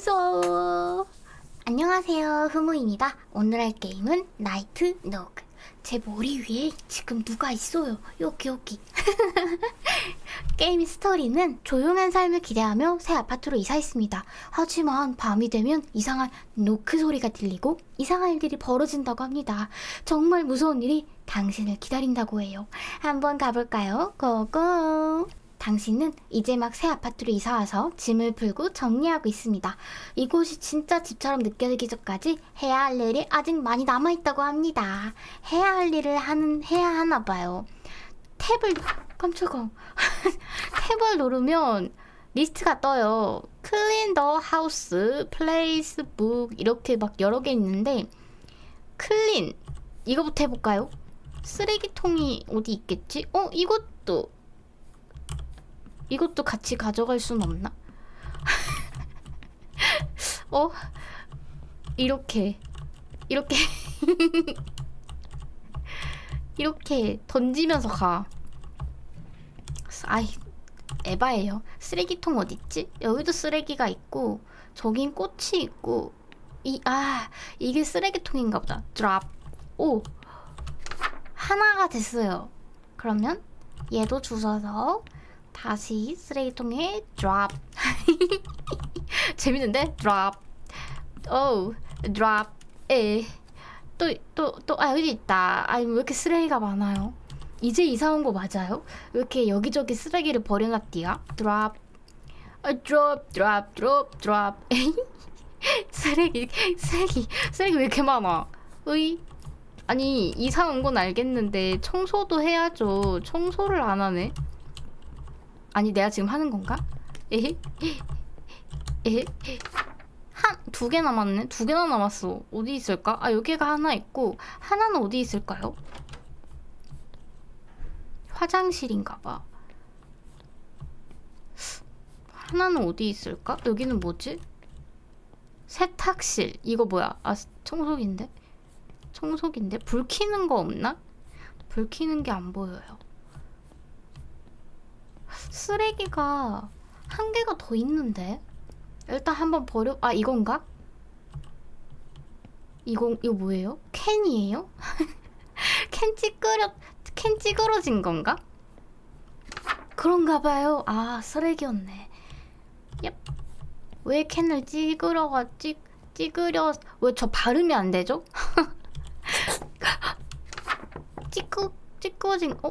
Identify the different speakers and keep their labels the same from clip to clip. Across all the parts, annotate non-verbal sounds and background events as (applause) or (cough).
Speaker 1: 무서워. 안녕하세요, 흐무입니다. 오늘 할 게임은 나이트 노그. 제 머리 위에 지금 누가 있어요. 여기 여기. (laughs) 게임 스토리는 조용한 삶을 기대하며 새 아파트로 이사했습니다. 하지만 밤이 되면 이상한 노크 소리가 들리고 이상한 일들이 벌어진다고 합니다. 정말 무서운 일이 당신을 기다린다고 해요. 한번 가볼까요? 고고! 당신은 이제 막 새 아파트로 이사 와서 짐을 풀고 정리하고 있습니다. 이곳이 진짜 집처럼 느껴지기 전까지 해야 할 일이 아직 많이 남아 있다고 합니다. 해야 할 일을 하는 해야 하나 봐요. 탭을 깜짝아. (laughs) 탭을 누르면 리스트가 떠요. Clean the house, place, book 이렇게 막 여러 개 있는데 클린 이거부터 해볼까요? 쓰레기통이 어디 있겠지? 어 이것도 이것도 같이 가져갈 순 없나? (laughs) 어? 이렇게 이렇게 (laughs) 이렇게 던지면서 가. 아이 에바예요. 쓰레기통 어딨지? 여기도 쓰레기가 있고 저긴 꽃이 있고 이 아 이게 쓰레기통인가 보다. 드랍. 오 하나가 됐어요. 그러면 얘도 주워서 다시 쓰레기통에 drop. (laughs) 재밌는데? drop. 오, drop. 에. 또, 또, 또, 아, 여기 있다. 아니, 왜 이렇게 쓰레기가 많아요? 이제 이사 온 거 맞아요? 왜 이렇게 여기저기 쓰레기를 버려놨디야? drop. 아, drop, drop, drop, drop. (laughs) 쓰레기, 쓰레기, 쓰레기 왜 이렇게 많아? 으이. 아니, 이사 온 건 알겠는데, 청소도 해야죠. 청소를 안 하네. 아니 내가 지금 하는 건가? 에헤 에헤 한두 개 남았네 두 개나 남았어 어디 있을까? 아 여기가 하나 있고 하나는 어디 있을까요? 화장실인가봐 하나는 어디 있을까? 여기는 뭐지? 세탁실 이거 뭐야? 아 청소기인데? 청소기인데? 불 켜는 거 없나? 불 켜는 게 안 보여요 쓰레기가 한 개가 더 있는데 일단 한번 버려 아 이건가? 이거 이거 뭐예요? 캔이에요? (laughs) 캔 찌그러 캔 찌그러진 건가? 그런가 봐요. 아 쓰레기였네. 얍. 왜 캔을 찌그러가 찌 찌그려 왜 저 발음이 안 되죠? (laughs) 찌끄 찌끄러진 어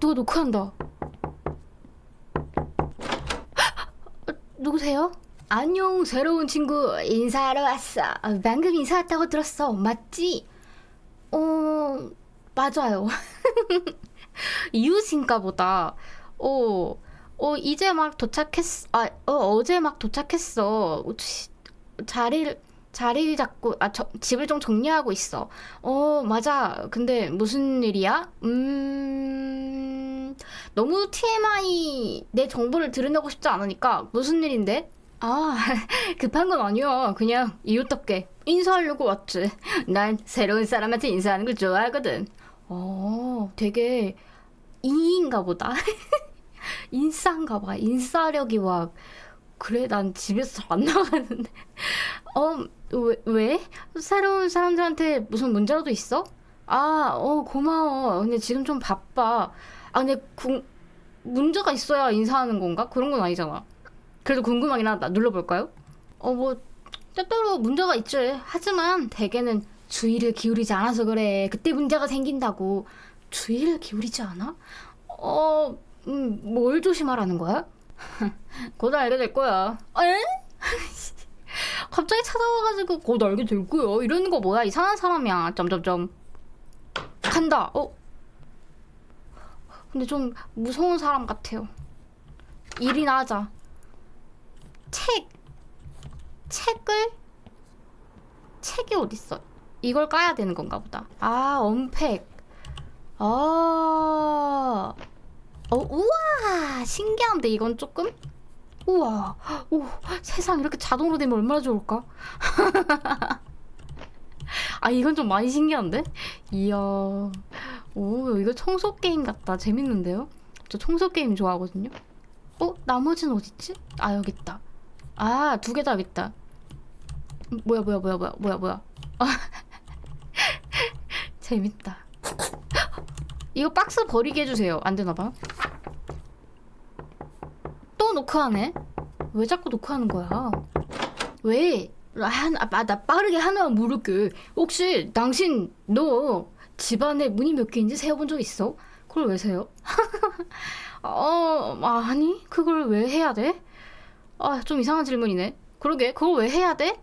Speaker 1: 누가 녹화한다. 누구세요? 안녕 새로운 친구 인사하러 왔어. 아, 방금 인사 왔다고 들었어. 맞지? 어 맞아요. (laughs) 이웃인가 보다. 어, 어 이제 막 도착했어 아 어, 어제 막 도착했어. 어, 치, 자리를 자리를 잡고 아 저, 집을 좀 정리하고 있어. 어 맞아. 근데 무슨 일이야? 음 너무 TMI 내 정보를 드러내고 싶지 않으니까 무슨 일인데? 아, (laughs) 급한 건 아니야. 그냥 이웃답게 인사하려고 왔지. 난 새로운 사람한테 인사하는 걸 좋아하거든. 어, 되게 이인가 보다. (laughs) 인싸인가 봐. 인싸력이 막 그래 난 집에서 잘 안 나가는데. 어, 왜, 왜? 새로운 사람들한테 무슨 문제라도 있어? 아, 어, 고마워. 근데 지금 좀 바빠. 아, 근데 궁, 문제가 있어야 인사하는 건가? 그런 건 아니잖아. 그래도 궁금하긴 하다. 눌러볼까요? 어, 뭐, 때때로 문제가 있지. 하지만 대개는 주의를 기울이지 않아서 그래. 그때 문제가 생긴다고. 주의를 기울이지 않아? 어, 음, 뭘 조심하라는 거야? (laughs) 곧 알게 될 거야. 에? (laughs) 갑자기 찾아와가지고 곧 알게 될 거야. 이러는 거 뭐야? 이상한 사람이야. 점점점. 간다. 어? 근데 좀 무서운 사람 같아요. 일이나 하자. 책. 책을? 책이 어딨어? 이걸 까야 되는 건가 보다. 아, 언팩. 아. 어, 우와! 신기한데, 이건 조금? 우와. 오, 세상 이렇게 자동으로 되면 얼마나 좋을까? (laughs) 아, 이건 좀 많이 신기한데? 이야. 오, 이거 청소 게임 같다. 재밌는데요? 저 청소 게임 좋아하거든요. 어, 나머지는 어딨지? 아, 여기 있다. 아, 두 개다 여기 있다. 뭐야 뭐야 뭐야 뭐야 뭐야 뭐야. 아, (laughs) 재밌다. 이거 박스 버리게 해주세요. 안 되나 봐. 또 노크하네. 왜 자꾸 노크하는 거야? 왜? 한, 아, 나 빠르게 하나만 물을게. 혹시 당신 너 집안에 문이 몇 개인지 세어본 적 있어? 그걸 왜 세요? (laughs) 어, 아, 아니 그걸 왜 해야 돼? 아, 좀 이상한 질문이네. 그러게, 그걸 왜 해야 돼?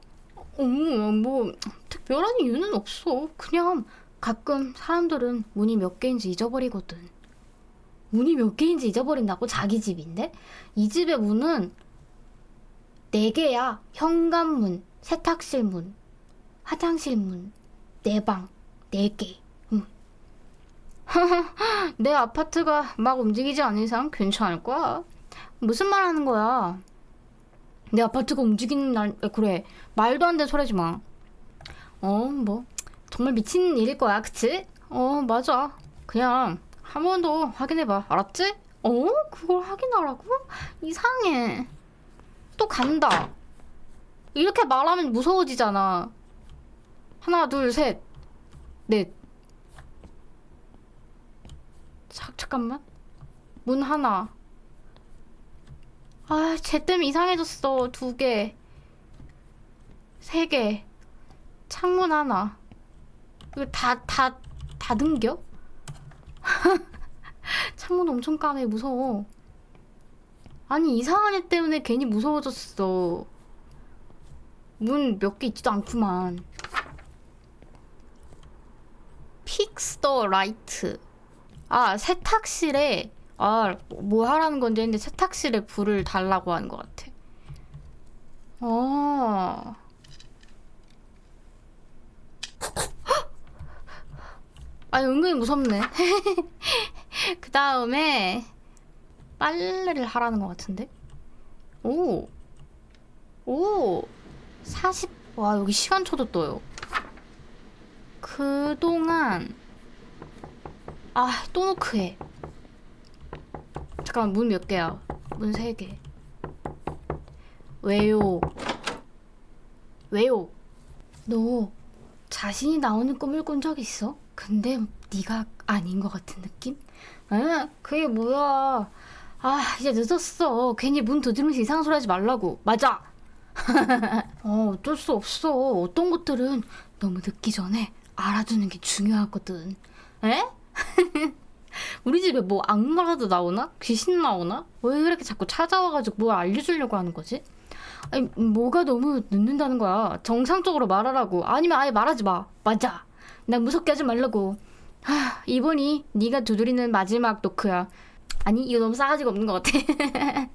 Speaker 1: 음, 뭐 특별한 이유는 없어. 그냥 가끔 사람들은 문이 몇 개인지 잊어버리거든. 문이 몇 개인지 잊어버린다고 자기 집인데? 이 집의 문은 네 개야. 현관문, 세탁실 문, 화장실 문, 내 방, 네 개. 음. (laughs) 내 아파트가 막 움직이지 않는 이상 괜찮을 거야. 무슨 말 하는 거야? 내 아파트가 움직이는 날, 에, 그래. 말도 안 되는 소리 하지 마. 어, 뭐. 정말 미친 일일 거야, 그치? 어, 맞아. 그냥 한 번 더 확인해봐. 알았지? 어? 그걸 확인하라고? 이상해. 또 간다. 이렇게 말하면 무서워지잖아. 하나, 둘, 셋, 넷. 자, 잠깐만. 문 하나. 아, 쟤 때문에 이상해졌어. 두 개. 세 개. 창문 하나. 이거 다, 다, 다 등겨? (laughs) 창문 엄청 까매. 무서워. 아니, 이상한 애 때문에 괜히 무서워졌어. 문 몇 개 있지도 않구만. 픽스 더 라이트. 아, 세탁실에, 아, 뭐 하라는 건지 했는데 세탁실에 불을 달라고 하는 것 같아. 어. (gasps) 아, 은근히 무섭네. (laughs) 그 다음에, 빨래를 하라는 것 같은데? 오. 오. 40, 와, 여기 시간초도 떠요. 그동안, 아, 또 노크해. 잠깐만, 문 몇 개야? 문 세 개. 왜요? 왜요? 너 자신이 나오는 꿈을 꾼 적 있어? 근데 네가 아닌 것 같은 느낌? 에? 그게 뭐야? 아, 이제 늦었어. 괜히 문 두드리면서 이상한 소리 하지 말라고. 맞아. (laughs) 어, 어쩔 수 없어. 어떤 것들은 너무 늦기 전에 알아두는 게 중요하거든. 에? (laughs) 우리 집에 뭐 악마라도 나오나? 귀신 나오나? 왜 이렇게 자꾸 찾아와가지고 뭘 알려주려고 하는 거지? 아니, 뭐가 너무 늦는다는 거야. 정상적으로 말하라고. 아니면 아예 말하지 마. 맞아. 난 무섭게 하지 말라고. 하, 이번이 네가 두드리는 마지막 노크야. 아니, 이거 너무 싸가지가 없는 것 같아. (laughs)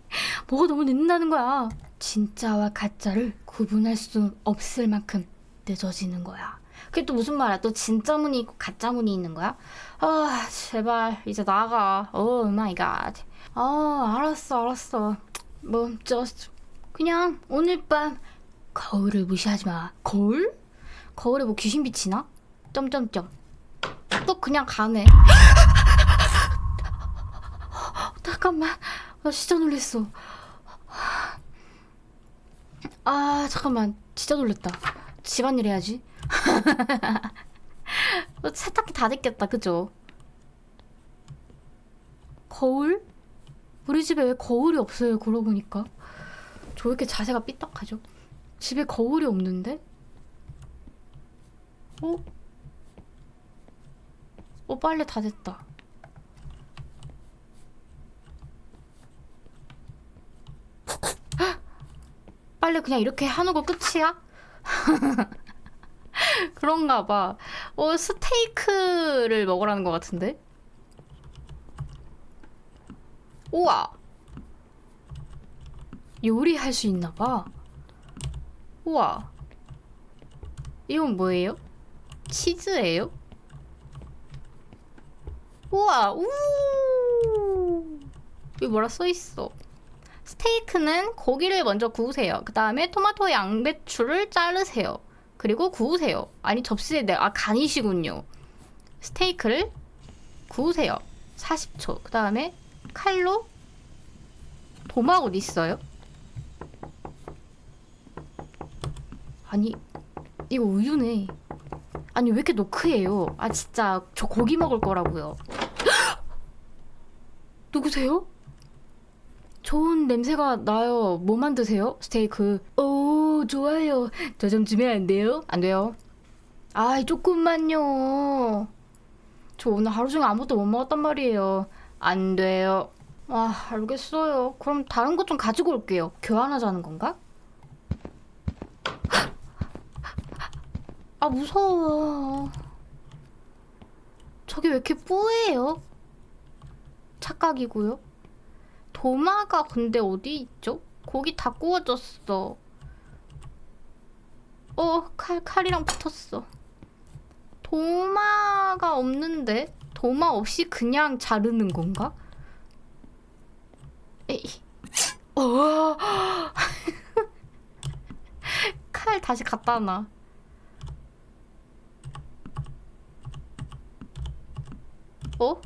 Speaker 1: 뭐가 너무 늦는다는 거야. 진짜와 가짜를 구분할 수 없을 만큼 늦어지는 거야. 그게 또 무슨 말이야? 또 진짜 문이 있고 가짜 문이 있는 거야? 아, 제발 이제 나가. 오 마이 갓. 아, 알았어, 알았어. 뭐, just 그냥 오늘 밤 거울을 무시하지 마. 거울? 거울에 뭐 귀신 비치나? 점점점. 또 그냥 가네. (laughs) 잠깐만. 나 진짜 놀랬어. 아, 잠깐만. 진짜 놀랬다. 집안일 해야지. (laughs) 어, 세탁기 다 됐겠다. 그죠? 거울? 우리 집에 왜 거울이 없어요? 그러고 보니까. 저왜 이렇게 자세가 삐딱하죠? 집에 거울이 없는데? 어? 어, 빨래 다 됐다. 헉! (gasps) 빨래 그냥 이렇게 하는 거 끝이야? (laughs) 그런가 봐. 어, 스테이크를 먹으라는 것 같은데? 우와! 요리할 수 있나 봐. 우와. 이건 뭐예요? 치즈예요? 우와, 우! 여기 뭐라 써 있어? 스테이크는 고기를 먼저 구우세요. 그 다음에 토마토 양배추를 자르세요. 그리고 구우세요. 아니 접시에 내, 아 간이시군요. 스테이크를 구우세요. 40초. 그 다음에 칼로 도막 어디 있어요? 아 아니 이거 우유네. 아니 왜 이렇게 노크해요? 아 진짜 저 고기 먹을 거라고요. (gasps) 누구세요? 좋은 냄새가 나요. 뭐 만드세요? 스테이크. 오 좋아요. 저 좀 주면 안 돼요? 안 돼요. 아이 조금만요. 저 오늘 하루 종일 아무것도 못 먹었단 말이에요. 안 돼요. 아 알겠어요. 그럼 다른 것 좀 가지고 올게요. 교환하자는 건가? 아 무서워. 저게 왜 이렇게 뿌예요? 착각이고요. 도마가 근데 어디 있죠? 고기 다 구워졌어. 어, 칼, 칼이랑 붙었어. 도마가 없는데? 도마 없이 그냥 자르는 건가? 에이. 어. (laughs) 칼 다시 갖다 놔. 어?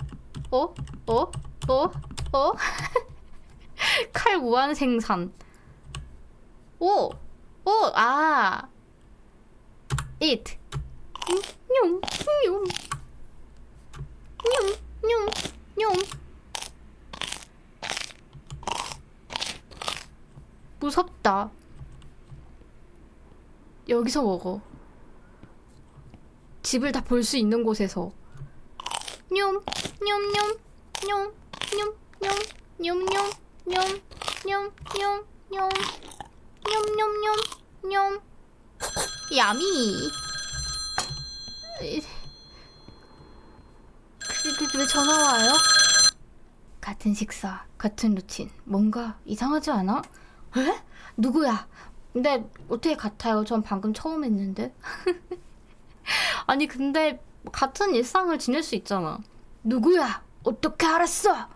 Speaker 1: 어? 어? 어? 어? (laughs) (laughs) 칼 무한 생산. 오! 오! 아! it. 뇽, 뇽. 뇽, 뇽, 뇽. 무섭다. 여기서 먹어. 집을 다 볼 수 있는 곳에서. 뇽, 뇽, 뇽, 뇽, 뇽, 뇽, 뇽, 뇽. 뇽, 뇽, 뇽, 뇽, 뇽, 뇽, 뇽, 뇽. 야미. 에이. 그, 그, 왜 전화 와요? 같은 식사, 같은 루틴. 뭔가 이상하지 않아? 에? 누구야? 근데 어떻게 같아요? 전 방금 처음 했는데. (laughs) 아니 근데 같은 일상을 지낼 수 있잖아. 누구야? 어떻게 알았어?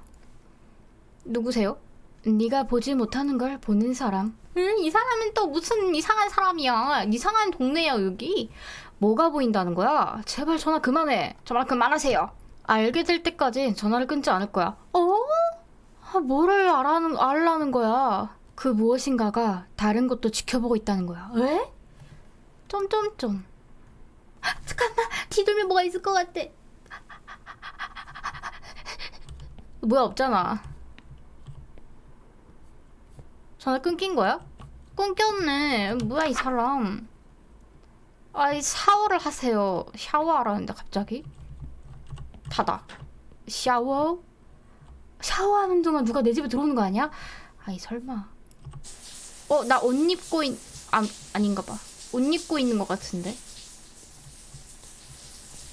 Speaker 1: 누구세요? 네가 보지 못하는 걸 보는 사람. 응? 이 사람은 또 무슨 이상한 사람이야. 이상한 동네야 여기. 뭐가 보인다는 거야? 제발 전화 그만해. 전화 그만하세요. 알게 될 때까지 전화를 끊지 않을 거야. 어? 아, 뭐를 알아는, 알라는 거야? 그 무엇인가가 다른 것도 지켜보고 있다는 거야. 왜? 점점점. 아, 잠깐만, 뒤돌면 뭐가 있을 것 같아. 뭐야 없잖아. 전화 끊긴 거야? 끊겼네. 뭐야 이 사람. 아이 샤워를 하세요. 샤워하라는데 갑자기? 닫아. 샤워? 샤워하는 동안 누가 내 집에 들어오는 거 아니야? 아이 설마. 어, 나 옷 입고 있... 아, 아닌가 봐. 옷 입고 있는 것 같은데?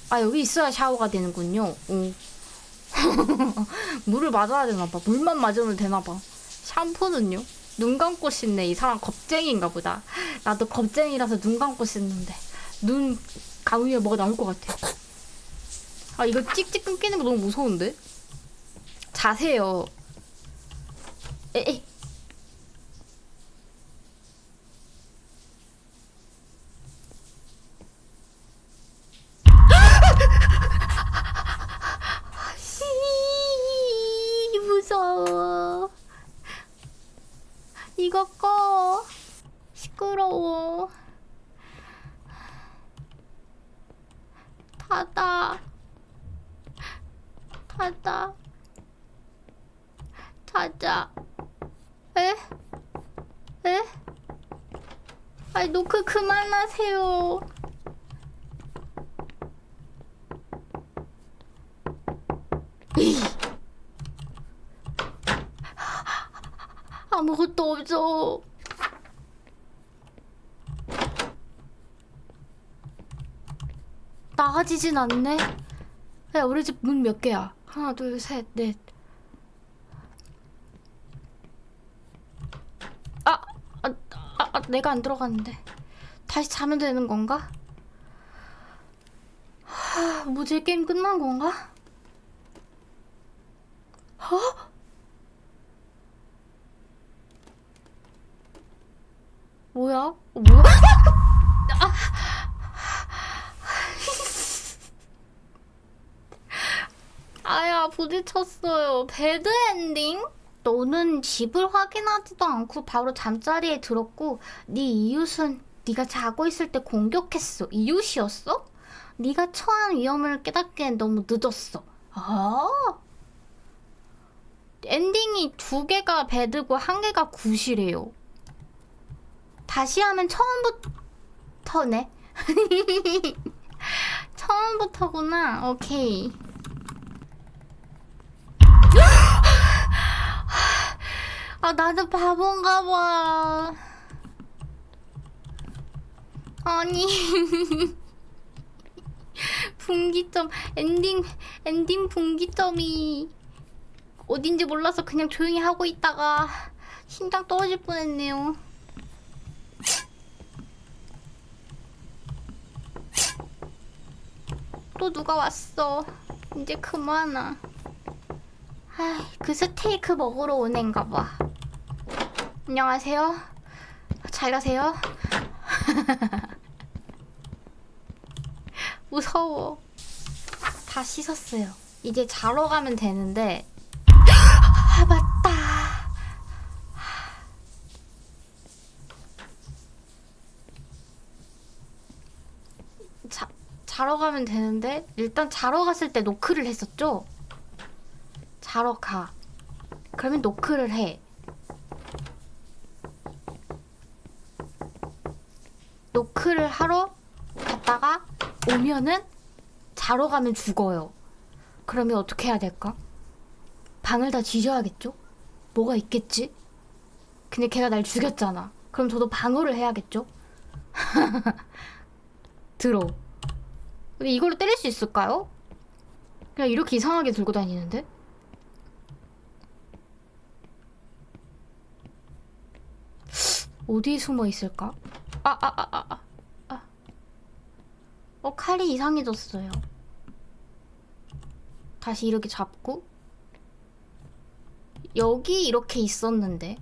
Speaker 1: 아, 여기 있어야 샤워가 되는군요. 오. (laughs) 물을 맞아야 되나 봐. 물만 맞으면 되나 봐. 샴푸는요? 눈 감고 씻네. 이 사람 겁쟁이인가 보다. (gasps) 나도 겁쟁이라서 눈 감고 씻는데. 눈 감으면 뭐가 나올 것 같아. 아, 이거 찍찍 끊기는 거 너무 무서운데? 자세요. 에이. 씨, 무서워. 이거 꺼. 시끄러워. 닫아. 닫아. 닫아. 에? 에? 아이, 노크 그만하세요. (laughs) 아무것도 없어. 나가지진 않네. 야, 우리 집 문 몇 개야? 하나, 둘, 셋, 넷. 아, 아, 아, 아, 내가 안 들어갔는데. 다시 자면 되는 건가? 하, 뭐지? 게임 끝난 건가? 어? 뭐야? 어, 뭐야? 아야 부딪혔어요. 배드 엔딩? 너는 집을 확인하지도 않고 바로 잠자리에 들었고 네 이웃은 네가 자고 있을 때 공격했어. 이웃이었어? 네가 처한 위험을 깨닫기엔 너무 늦었어. 아. 엔딩이 두 개가 배드고 한 개가 굿이래요. 다시 하면 처음부터네. (laughs) 처음부터구나. 오케이. 아, 나도 바본가 봐. 아니. (laughs) 분기점, 엔딩, 엔딩 분기점이 어딘지 몰라서 그냥 조용히 하고 있다가 심장 떨어질 뻔했네요. 또 누가 왔어. 이제 그만아. 아이, 그 스테이크 먹으러 오는가 봐. 안녕하세요. 잘 가세요. (laughs) 무서워. 다 씻었어요. 이제 자러 가면 되는데. (gasps) 아, 맞다. 자, 자러 가면 되는데 일단 자러 갔을 때 노크를 했었죠. 자러 가. 그러면 노크를 해. 노크를 하러 갔다가 오면은 자러 가면 죽어요. 그러면 어떻게 해야 될까? 방을 다 뒤져야겠죠? 뭐가 있겠지? 근데 걔가 날 죽였잖아. 그럼 저도 방어를 해야겠죠? (laughs) 들어. 근데 이걸로 때릴 수 있을까요? 그냥 이렇게 이상하게 들고 다니는데? 어디에 숨어 있을까? 아, 아, 아, 아, 아. 아. 어, 칼이 이상해졌어요. 다시 이렇게 잡고. 여기 이렇게 있었는데.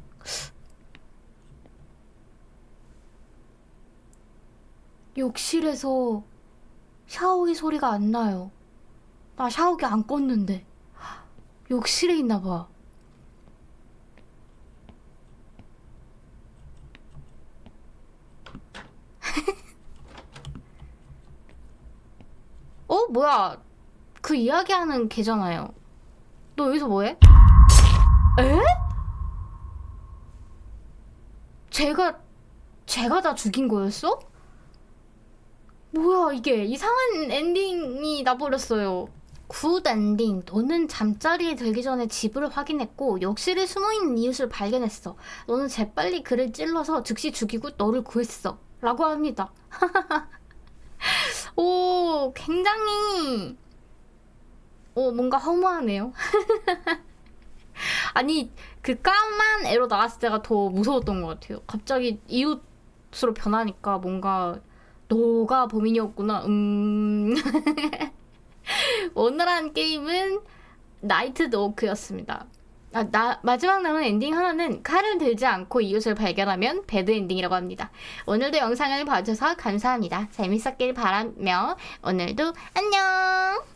Speaker 1: 욕실에서 샤워기 소리가 안 나요. 나 샤워기 안 껐는데. 욕실에 있나 봐. 어? 뭐야? 그 이야기하는 걔잖아요. 너 여기서 뭐해? 에? 제가 제가 다 죽인 거였어? 뭐야 이게 이상한 엔딩이 나버렸어요. 굿 엔딩. 너는 잠자리에 들기 전에 집을 확인했고 욕실에 숨어있는 이웃을 발견했어. 너는 재빨리 그를 찔러서 즉시 죽이고 너를 구했어. 라고 합니다. (laughs) 오, 굉장히, 오, 뭔가 허무하네요. (laughs) 아니, 그 까만 애로 나왔을 때가 더 무서웠던 것 같아요. 갑자기 이웃으로 변하니까 뭔가, 너가 범인이었구나, 음. (laughs) 오늘 한 게임은 나이트 노크였습니다. 아, 나, 마지막 남은 엔딩 하나는 칼을 들지 않고 이웃을 발견하면 배드 엔딩이라고 합니다. 오늘도 영상을 봐주셔서 감사합니다. 재밌었길 바라며 오늘도 안녕!